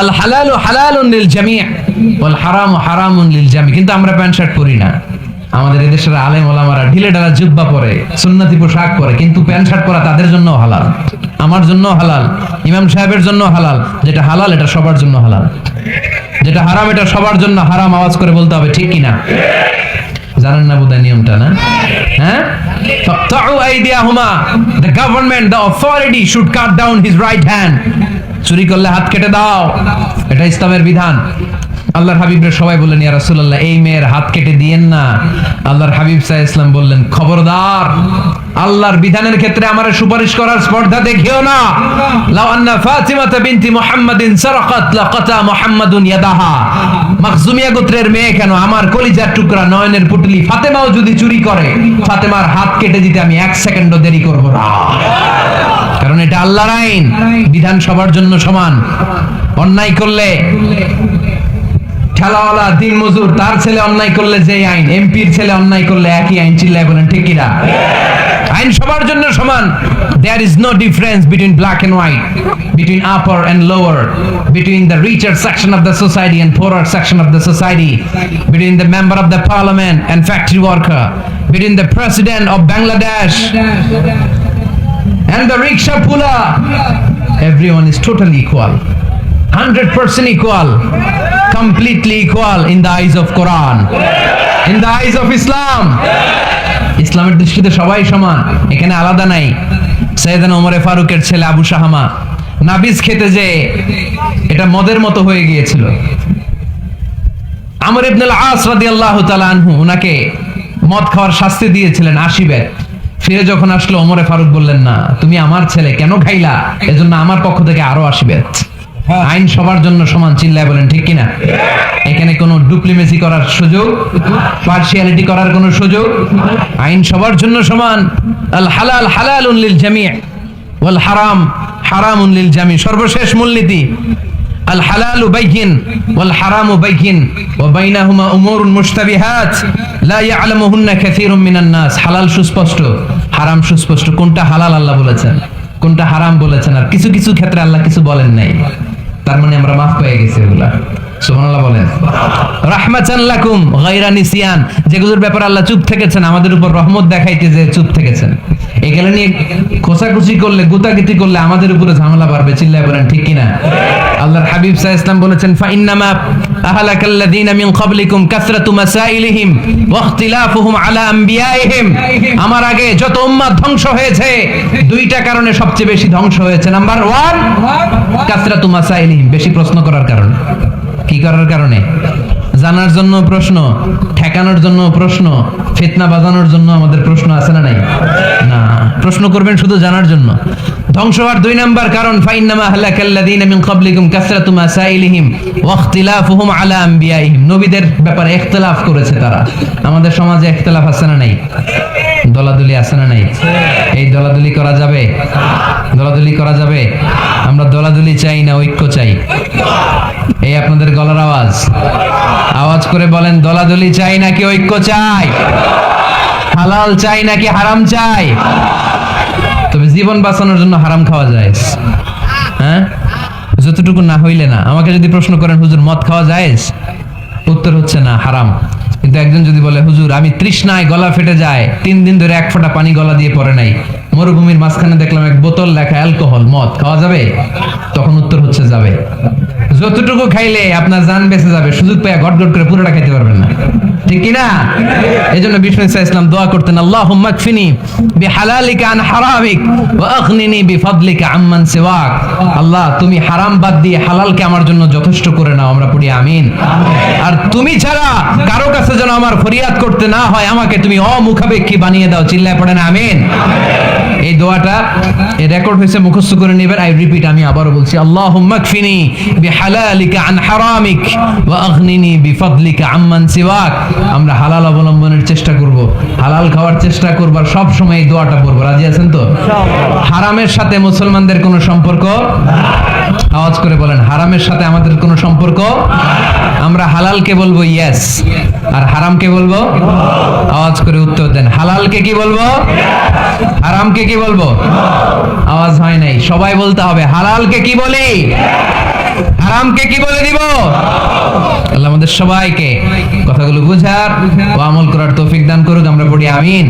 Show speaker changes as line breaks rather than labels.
আল হালালু হালালুন লিল জামি' ওয়াল হারামু হারামুন লিল জামি' কিন্তু আমরা প্যান্ট শার্ট পরি না। আমাদের এদেশের আলেম ওলামারা ঢিলে ঢালা জুব্বা পরে, সুন্নতি পোশাক পরে, কিন্তু প্যান্ট শার্ট পরা তাদের জন্য হালাল। আমার জন্য হালাল, ইমাম সাহেবের জন্য হালাল। যেটা হালাল, এটা সবার জন্য হালাল। যেটা হারাম, এটা সবার জন্য হারাম, আওয়াজ করে বলতে হবে, ঠিক কিনা? জানেন না বোধহয় নিয়মটা না? হ্যাঁ? The government the authority should cut down his right hand চুরি করলে হাত কেটে দাও। এটা ইসলামের বিধান। আল্লাহর হাবিবের সবাই বললেন, ইয়া রাসূলুল্লাহ, এই মেয়ের হাত কেটে দিয়েন না। আল্লাহর হাবিব সাল্লাল্লাহু ইসলাম বললেন, খবরদার, আল্লাহর বিধানের ক্ষেত্রে আমার সুপারিশ করার স্পর্ধা দেখিও না। লাউ আন্না ফাতিমাতা বিনতি মুহাম্মাদিন সারাকাত, লাকাতা মুহাম্মাদুন ইয়াদাহা। মাখজুমিয়া গোত্রের মেয়ে কেন? আমার কলিজার টুকরা নয়নের পুটলি ফাতেমাও যদি চুরি করে, ফাতেমার হাত কেটে দিতে আমি এক সেকেন্ডও দেরি করব না। কারণ এটা আল্লাহর আইন। বিধান সবার জন্য সমান। অন্যায় করলে ঠেলাওয়ালা দিন মজুর, তার ছেলে অন্যায় করলে যে আইন, এমপির ছেলে অন্যায় করলে একই আইন, চিল্লায় বলেন, ঠিক কিনা? আইন সবার জন্য সমান। There is no difference between black and white between upper and lower between the richer section of the society and poorer section of the society between the member of the parliament and factory worker between the president of Bangladesh and the rickshaw puller everyone is totally equal. 100% equal. Completely equal in the eyes of quran. In the eyes of islam. ইসলামের দৃষ্টিতে সবাই সমান। এখানে আলাদা নাই। সৈয়দান ওমরে ফারুকের ছেলে আবু শাহামা। নাবিজ খেতে যে এটা মদের মতো হয়ে গিয়েছিল। আমর ইবনুল আস রাদিয়াল্লাহু তাআলা আনহু উনাকে মদ খাওয়ার শাস্তি দিয়েছিলেন আশি বেত ফিরে যখন আসলো ওমরে ফারুক বললেন না তুমি আমার ছেলে কেন খাইলা? এজন্য আমার পক্ষ থেকে আরও আশি বেত। আইন সবার জন্য সমান চিল্লায় বলেন ঠিক কিনা? এখানে কোনো ডুপ্লিমেসি করার সুযোগ পার্সিয়ালিটি করার কোনো সুযোগ আইন সবার জন্য সমান। আল হালাল হালালুন লিল জামি' ওয়াল হারাম হারামুন লিল জামি' সর্বশেষ মূলনীতি। الحلال بين والحرام بين وبينهما امور مشتبهات لا يعلمهن كثير من الناس حلال মিনান নাস হালাল সুস্পষ্ট, হারাম সুস্পষ্ট, কোনটা হালাল আল্লাহ বলেছেন, কোনটা হারাম বলেছেন, আর কিছু কিছু ক্ষেত্রে আল্লাহ কিছু বলেন নাই। তার মানে আমরা মাফ পেয়ে গেছি এগুলা। সুবহানাল্লাহ বলেন। রাহমাতান লাকুম, গায়রা নিসিয়ান যেগুলোর ব্যাপারে আল্লাহ চুপ থেকেছেন, আমাদের উপর রহমত দেখাইতে যে চুপ থেকেছেন। এগুলো নিয়ে খোসাখুসি করলে, গুতাগুতি করলে আমাদের উপরে ঝামেলা বাড়বে, চিল্লায় বলেন, ঠিক কিনা? না আল্লাহর হাবিব সাল্লাল্লাহু ইসলাম বলেছেন, ফাইন্নামা আহলাকাল্লাযীনা মিন ক্বাবলিকুম কাসরাতু মাসাইলিহিম ওয়া ইখতিলাফুহুম আলা আম্বিয়াইহিম আমার আগে যত উম্মাত ধ্বংস হয়েছে, দুইটা কারণে সবচেয়ে বেশি ধ্বংস হয়েছে। নাম্বার 1 কাসরাতু মাসাইলিহিম, বেশি প্রশ্ন করার কারণে। কি করার কারণে? জানার জন্য প্রশ্ন, ঠেকানোর জন্য প্রশ্ন, ফিতনা বাজানোর জন্য আমাদের প্রশ্ন আছে না নাই? না, প্রশ্ন করবেন শুধু জানার জন্য। ধ্বংস হওয়ার দুই নাম্বার কারণ, ফাইন্নামা হালাকাল্লাযীনা মিন ক্বাবলিকুম কাসরাতু মাসাইলিহিম ওয়া ইখতিলাফুহুম আলা আম্বিয়াইহিম নবীদের ব্যাপারে ইখতিলাফ করেছে তারা। আমাদের সমাজে ইখতিলাফ আছে না নাই? দলাদলি আছে না নাই? এই দলাদলি করা যাবে? দলাদলি করা যাবে? আমরা দলাদলি চাই না, ঐক্য চাই। এই আপনাদের গলার আওয়াজ। আওয়াজ করে বলেন, দলাদলি চাই নাকি ঐক্য চাই? হালাল চাই নাকি হারাম চাই? তবে জীবন বাঁচানোর জন্য হারাম খাওয়া যায়। হ্যাঁ? যতটুকু না হইলে না। আমাকে যদি প্রশ্ন করেন, হুজুর, মদ খাওয়া যায়? উত্তর হচ্ছে না, হারাম। কিন্তু একজন যদি বলে, হুজুর, আমি তৃষ্ণায় গলা ফেটে যায়, তিন দিন ধরে এক ফোঁটা পানি গলা দিয়ে পড়ে নাই, মরুভূমির মাঝখানে দেখলাম এক বোতল লেখা অ্যালকোহল, মদ, খাওয়া যাবে? তখন উত্তর হচ্ছে যাবে। যতটুকু খাইলে আপনার জান বেঁচে যাবে, সুযোগ পেয়ে ঘট ঘট করে পুরোটা খাইতে পারবেন না। ঠিক কি না এই জন্য বিষ্ণু ইসা ইসলাম দোয়া করতেন আল্লাহ মাকফিনি বিহালালিকা আন আগনিনি বিফাদলিকা আম্মান আল্লাহ, তুমি হারাম বাদ দিয়ে হালালকে আমার জন্য যথেষ্ট করে নাও, আমরা পড়ি আমিন। আর তুমি ছাড়া কারও কাছে যেন আমার ফরিয়াদ করতে না হয়, আমাকে তুমি অমুখাপেক্ষী বানিয়ে দাও, চিল্লায় পড়েন আমিন। এই দোয়াটা এই রেকর্ড হয়েছে, মুখস্থ করে নেবেন। আই রিপিট আমি আবারও বলছি আল্লাহ মাকফিনি বিহালালিকা আন হারামিক ওয়া আগনিনি বিফাদলিকা আম্মান সিওয়াক। আমরা হালাল অবলম্বনের চেষ্টা করব, হালাল খাওয়ার চেষ্টা করব আর সব সময় এই দোয়াটা পড়ব। রাজি আছেন তো? হারামের সাথে মুসলমানদের কোনো সম্পর্ক? আওয়াজ করে বলেন, হারামের সাথে আমাদের কোনো সম্পর্ক? আমরা হালালকে বলব ইয়েস আর হারামকে বলব? আওয়াজ করে উত্তর দেন, হালালকে কি বলব? হারামকে কি বলব? আওয়াজ হয় নাই। সবাই বলতে হবে, হালালকে কি বলি? হারামকে কি বলে দিব? আল্লাহ আমাদের সবাইকে কথাগুলো বুঝার ও আমল করার তৌফিক দান করুক, আমরা পড়ি আমিন।